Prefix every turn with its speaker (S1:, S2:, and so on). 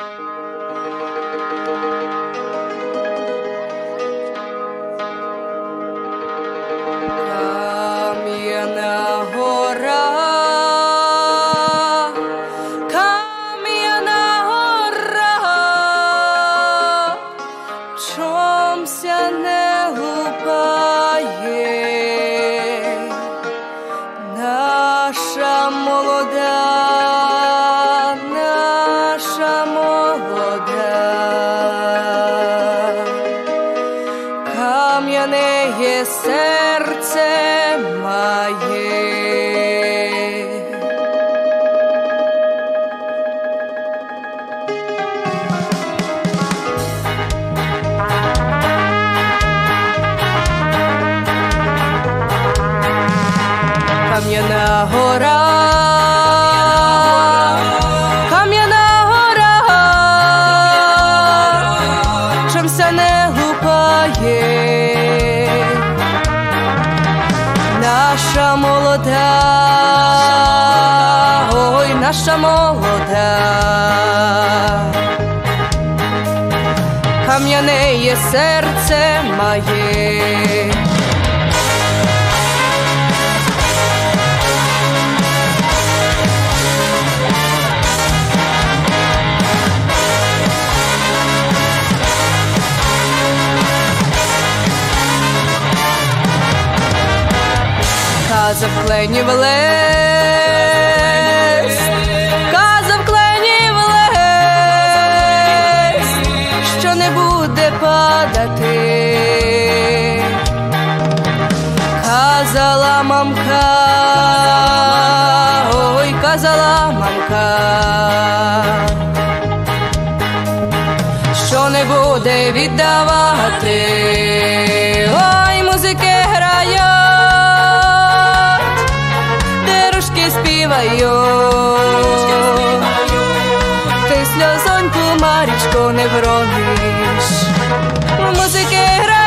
S1: Кам'яна кам'яне серце має. Кам'яна гора, чомся наша молода, ой, наша молода, кам'яне є серце має. Казав кленів лес, казав кленів лес, що не буде падати. Казала мамка, ой, казала мамка, що не буде віддавати. Марічко, не врониш. Музики грають,